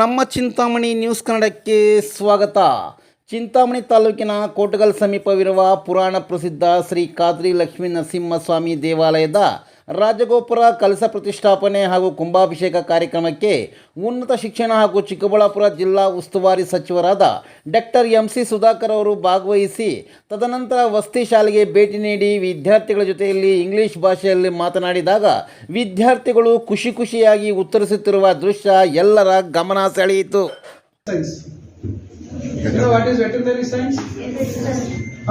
ನಮ್ಮ ಚಿಂತಾಮಣಿ ನ್ಯೂಸ್ ಕನ್ನಡಕ್ಕೆ ಸ್ವಾಗತ. ಚಿಂತಾಮಣಿ ತಾಲೂಕಿನ ಕೋಟಗಲ್ ಸಮೀಪವಿರುವ ಪುರಾಣ ಪ್ರಸಿದ್ಧ ಶ್ರೀ ಕಾದ್ರಿ ಲಕ್ಷ್ಮೀ ನರಸಿಂಹಸ್ವಾಮಿ ದೇವಾಲಯದ ರಾಜಗೋಪುರ ಕಲಸ ಪ್ರತಿಷ್ಠಾಪನೆ ಹಾಗೂ ಕುಂಭಾಭಿಷೇಕ ಕಾರ್ಯಕ್ರಮಕ್ಕೆ ಉನ್ನತ ಶಿಕ್ಷಣ ಹಾಗೂ ಚಿಕ್ಕಬಳ್ಳಾಪುರ ಜಿಲ್ಲಾ ಉಸ್ತುವಾರಿ ಸಚಿವರಾದ ಡಾಕ್ಟರ್ ಎಂ ಸಿ ಸುಧಾಕರ್ ಅವರು ಭಾಗವಹಿಸಿ ತದನಂತರ ವಸತಿ ಶಾಲೆಗೆ ಭೇಟಿ ನೀಡಿ ವಿದ್ಯಾರ್ಥಿಗಳ ಜೊತೆಯಲ್ಲಿ ಇಂಗ್ಲಿಷ್ ಭಾಷೆಯಲ್ಲಿ ಮಾತನಾಡಿದಾಗ ವಿದ್ಯಾರ್ಥಿಗಳು ಖುಷಿ ಖುಷಿಯಾಗಿ ಉತ್ತರಿಸುತ್ತಿರುವ ದೃಶ್ಯ ಎಲ್ಲರ ಗಮನ ಸೆಳೆಯಿತು. Science what know what is veterinary science?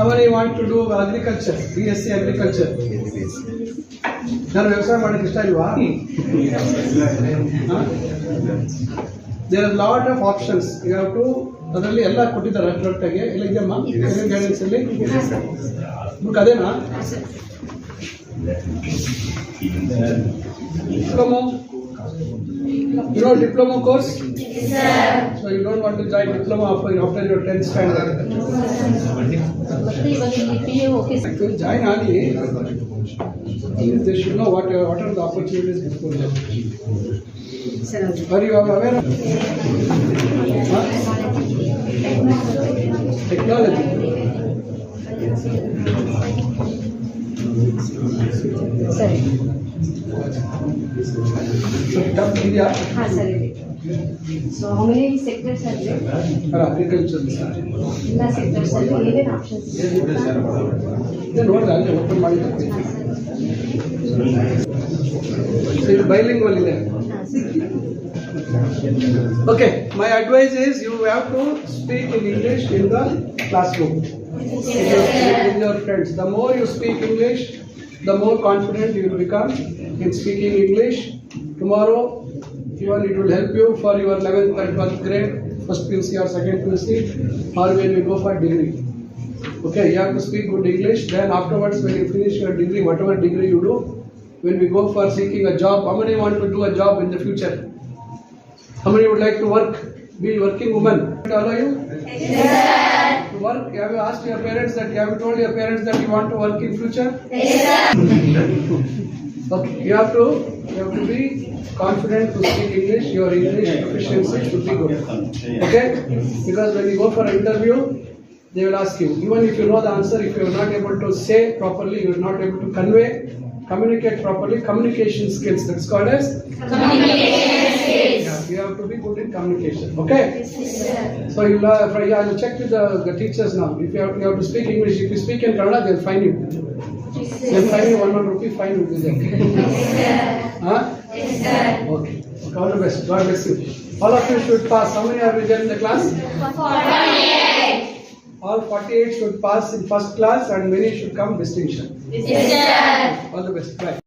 ಅವರೇ want to do agriculture B S C agriculture ನಾನು ವ್ಯವಸಾಯ ಮಾಡೋಕ್ಕೆ ಇಷ್ಟ ಇಲ್ವಾ? There are lot of options you have to ಅದರಲ್ಲಿ ಎಲ್ಲ ಕೊಟ್ಟಿದ್ದಾರೆ ಅಟ್ರಾಕ್ಟಾಗಿ ಇಲ್ಲ ಇದೆಯಮ್ಮ? ಗೈಡೆನ್ಸಲ್ಲಿ ಬುಕ್ ಅದೇನಾ? ಕಮೋ You know diploma course? Yes, so you don't want to join diploma after, after your 10th standard. Thank you. Join only. Eh? They should know what, uh, what are the opportunities before them. Are you aware of huh? technology? Sorry. So it up area? हाँ sir it is. So how many sectors are there? Sir agriculture sir. इतना sectors sir eleven options. ये note डाल दे open मार दे. So it bilingual is there. Okay, my advice is you have to speak in English in the classroom. Yes. With your friends, the more you speak English, the more confident you will become in speaking English. Tomorrow, even it will help you for your 11th and 12th grade, first PUC or second PUC, or when you go for degree. Okay, you have to speak good English. Then afterwards, when you finish your degree, whatever degree you do, when we go for seeking a job, how many want to do a job in the future? How many would like to work, be working woman? Allow you? To work, have you asked your parents that, have you told your parents that you want to work in future? Okay, you have to, you have to be confident to speak English, your English proficiency should be good. Okay? Because when you go for an interview, they will ask you, even if you know the answer, if you are not able to say properly, you are not able to convey, communicate properly, communication skills, that's called as yeah, you have to be good in communication. Okay? So you'll, uh, for- yeah, I'll check with the, the teachers now. If you have, you have to speak English, if you speak in Kannada, they'll fine you. They'll fine you one one rupee fine will be there. Huh? Okay. Okay, All the best. God bless you. All of you should pass. How many are there in the class? 48. All 48 should pass in first class and many should come distinction. All the best. Bye.